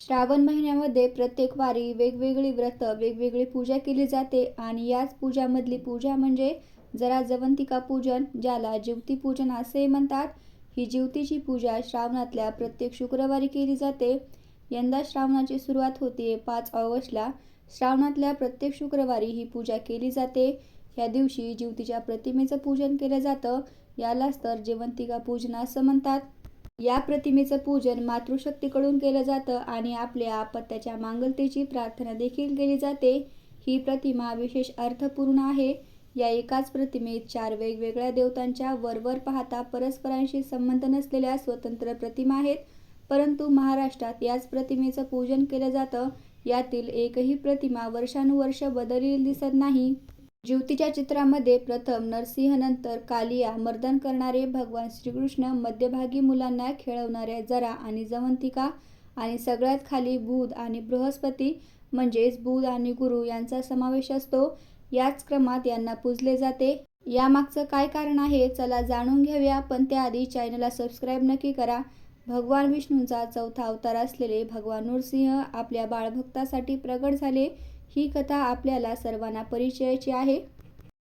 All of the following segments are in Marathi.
श्रावण महिन्यामध्ये प्रत्येक वारी वेगवेगळी व्रत वेगवेगळी पूजा केली जाते आणि याच पूजामधली पूजा म्हणजे जरा जवंतिका पूजन ज्याला ज्योती पूजन असे म्हणतात. ही ज्योतीची पूजा श्रावणातल्या प्रत्येक शुक्रवारी केली जाते. यंदा श्रावणाची सुरुवात होते पाच ऑगस्टला. श्रावणातल्या प्रत्येक शुक्रवारी ही पूजा केली जाते. ह्या दिवशी ज्योतीच्या प्रतिमेचं पूजन केलं जातं. यालाच तर जेवंतिका पूजन असं म्हणतात. या प्रतिमेचं पूजन मातृशक्तीकडून केलं जातं आणि आपल्या आपत्याच्या मांगलतेची प्रार्थना देखील केली जाते. ही प्रतिमा विशेष अर्थपूर्ण आहे. या एकाच प्रतिमेत चार वेगवेगळ्या देवतांच्या वरवर पाहता परस्परांशी संबंध नसलेल्या स्वतंत्र प्रतिमा आहेत. परंतु महाराष्ट्रात याच प्रतिमेचं पूजन केलं जातं. यातील एकही प्रतिमा वर्षानुवर्ष बदललेली दिसत नाही. ज्योतीच्या चित्रामध्ये प्रथम नरसिंह नंतर कालिया मर्दन करणारे भगवान श्रीकृष्ण मध्यभागी मुलांना खेळवणाऱ्या जरा आणि जवंतिका आणि सगळ्यात खाली बुध आणि बृहस्पती म्हणजेच बुध आणि गुरु यांचा समावेश असतो. याच क्रमात यांना पूजले जाते. यामागचं काय कारण आहे चला जाणून घेऊया पण त्याआधी चॅनलला सबस्क्राईब नक्की करा. भगवान विष्णूंचा चौथा अवतार असलेले भगवान नृसिंह आपल्या बाळभक्तासाठी प्रगट झाले. ही कथा आपल्याला सर्वांना परिचयाची आहे.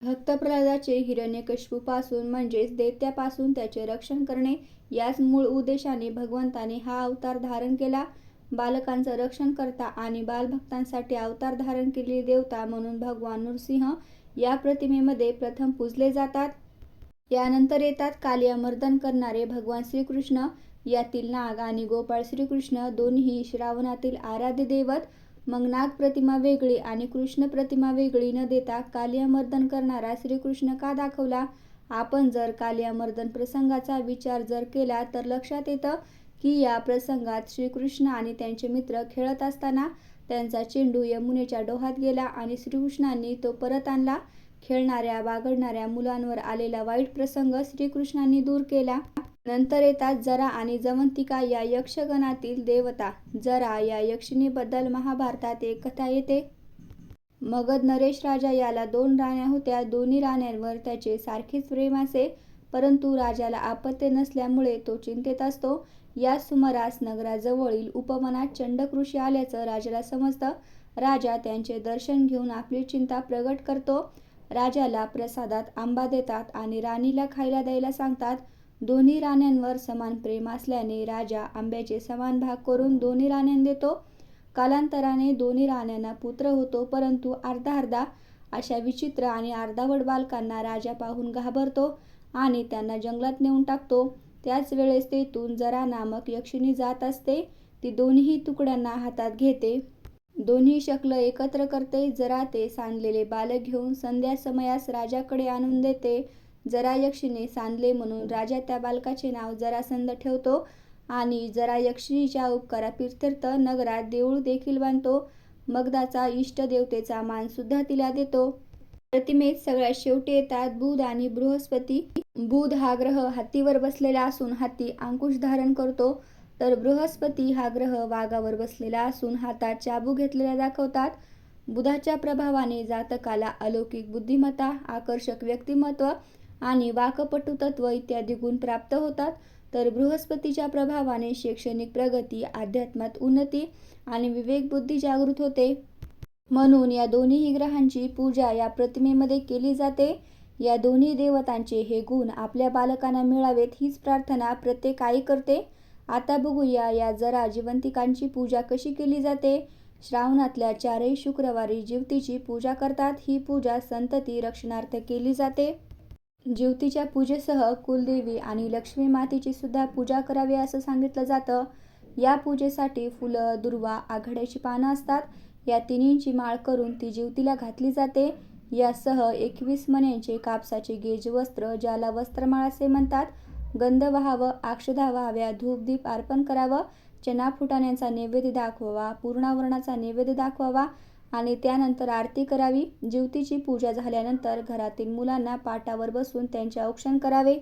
भक्त प्रल्हादाचे हिरण्यकश्यपूपासून म्हणजेच दैत्यापासून त्याचे रक्षण करणे याच मूळ उद्देशाने भगवंताने हा अवतार धारण केला. बालकांचं रक्षण करता आणि बालभक्तांसाठी अवतार धारण केलेली देवता म्हणून भगवान नृसिंह या प्रतिमेमध्ये प्रथम पूजले जातात. यानंतर येतात कालिया मर्दन करणारे भगवान श्रीकृष्ण यातील नाग आणि गोपाळ श्रीकृष्ण दोन्ही श्रावणातील आराध्य दैवत मग नाग प्रतिमा वेगळी आणि कृष्ण प्रतिमा वेगळी न देता कालियामर्दन करणारा श्रीकृष्ण का दाखवला? आपण जर कालियामर्दन प्रसंगाचा विचार जर केला तर लक्षात येतं की या प्रसंगात श्रीकृष्ण आणि त्यांचे मित्र खेळत असताना त्यांचा चेंडू यमुनेच्या डोहात गेला आणि श्रीकृष्णांनी तो परत आणला. खेळणाऱ्या बागडणाऱ्या मुलांवर आलेला वाईट प्रसंग श्रीकृष्णांनी दूर केला. नंतर येतात जरा आणि जवंतिका या यक्षगणातील देवता. जरा या यक्षिणीबद्दल महाभारतात एक कथा येते. मगध नरेश राजा याला दोन राण्या होत्या. दोन्ही राण्यांवर त्याचे सारखेच प्रेम असे. परंतु राजाला आपत्य नसल्यामुळे तो चिंतेत असतो. या सुमारास नगराजवळील उपवनात चंडकृषी आल्याचं राजाला समजतं. राजा त्यांचे दर्शन घेऊन आपली चिंता प्रगट करतो. राजाला प्रसादात आंबा देतात आणि राणीला खायला द्यायला सांगतात. दोन्ही राण्यांवर समान प्रेम असल्याने राजा आंब्याचे समान भाग करून दोन्ही राण्यांना देतो. कालांतराने दोन्ही राण्यांना पुत्र होतो परंतु अर्धा अर्धा अशा विचित्र आणि अर्धावट बालकांना राजा पाहून घाबरतो आणि त्यांना जंगलात नेऊन टाकतो. त्याच वेळेस तेथून जरा नामक यक्षिणी जात असते. ती दोन्ही तुकड्यांना हातात घेते. दोन्ही शकलं एकत्र करते. जरा ते सांडलेले बालक घेऊन संध्या समयास राजाकडे आणून देते. जरा सांधले म्हणून राजा त्या बालकाचे नाव जरासंध ठेवतो आणि जरा यक्षिणीच्या तीर्थ नगरात देऊळ देखील बांधतो. मगदाचा इष्टदेवतेचा मान सुद्धा तिला देतो. प्रतिमेत सगळ्यात शेवटी येतात बुध आणि बृहस्पती. बुध हा ग्रह हत्तीवर बसलेला असून हत्ती अंकुश धारण करतो. तर बृहस्पती हा ग्रह वाघावर बसलेला असून हातात चाबू घेतलेला दाखवतात. बुधाच्या प्रभावाने जातकाला अलौकिक बुद्धिमत्ता आकर्षक व्यक्तिमत्व आणि वाकपटू तत्व इत्यादी गुण प्राप्त होतात. तर बृहस्पतीच्या प्रभावाने शैक्षणिक प्रगती अध्यात्मात उन्नती आणि विवेक बुद्धी जागृत होते. म्हणून या दोन्ही ग्रहांची पूजा या प्रतिमेमध्ये केली जाते. या दोन्ही देवतांचे हे गुण आपल्या बालकांना मिळावेत हीच प्रार्थना प्रत्येक आई करते. आता बघूया या जरा जिवंतिकांची पूजा कशी केली जाते. श्रावणातल्या चारही शुक्रवारी जिवतीची पूजा करतात. ही पूजा संतती रक्षणार्थ केली जाते. ज्योतीच्या पूजेसह कुलदेवी आणि लक्ष्मी मातेची सुद्धा पूजा करावी असं सांगितलं जातं. या पूजेसाठी फुलं दुर्वा आघाड्याची पानं असतात. या तिन्हींची माळ करून ती ज्योतीला घातली जाते. यासह एकवीस मण्यांचे कापसाचे गेज वस्त्र ज्याला वस्त्रमाळ असे म्हणतात गंध व्हावं अक्षधा व्हाव्या धूपदीप अर्पण करावं चना फुटाण्यांचा नैवेद्य दाखवावा पूर्णावरणाचा नैवेद्य दाखवावा आणि त्यानंतर आरती करावी. ज्योतीची पूजा झाल्यानंतर घरातील मुलांना पाटावर बसून त्यांचे औक्षण करावे.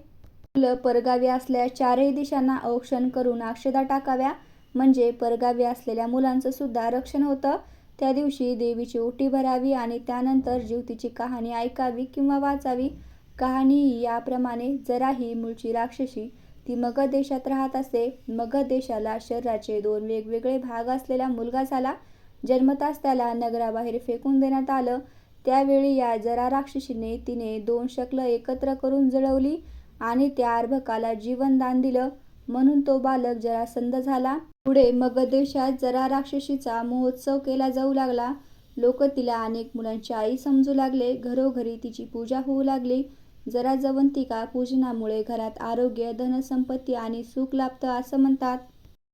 मुलं परगावी असल्यास चारही दिशांना औक्षण करून अक्षदा टाकाव्या. म्हणजे परगावी असलेल्या मुलांचं सुद्धा रक्षण होतं. त्या दिवशी देवीची ओटी भरावी आणि त्यानंतर ज्योतीची कहाणी ऐकावी किंवा वाचावी. कहाणी याप्रमाणे जराही मूळची राक्षसी ती मगध देशात राहत असे. मगध देशाला शरीराचे दोन वेगवेगळे भाग असलेला मुलगा झाला. जन्मताच त्याला नगराबाहेर फेकून देण्यात आलं. त्यावेळी या जरा राक्षसीने तिने दोन शकलं एकत्र करून जळवली आणि त्या अर्भकाला जीवनदान दिलं. म्हणून तो बालक जरासंध झाला. पुढे मगध देशात जरा राक्षसीचा महोत्सव केला जाऊ लागला. लोक तिला अनेक मुलांची आई समजू लागले. घरोघरी तिची पूजा होऊ लागली. जरा जवंतिका पूजनामुळे घरात आरोग्य धनसंपत्ती आणि सुख लाभतं असं म्हणतात.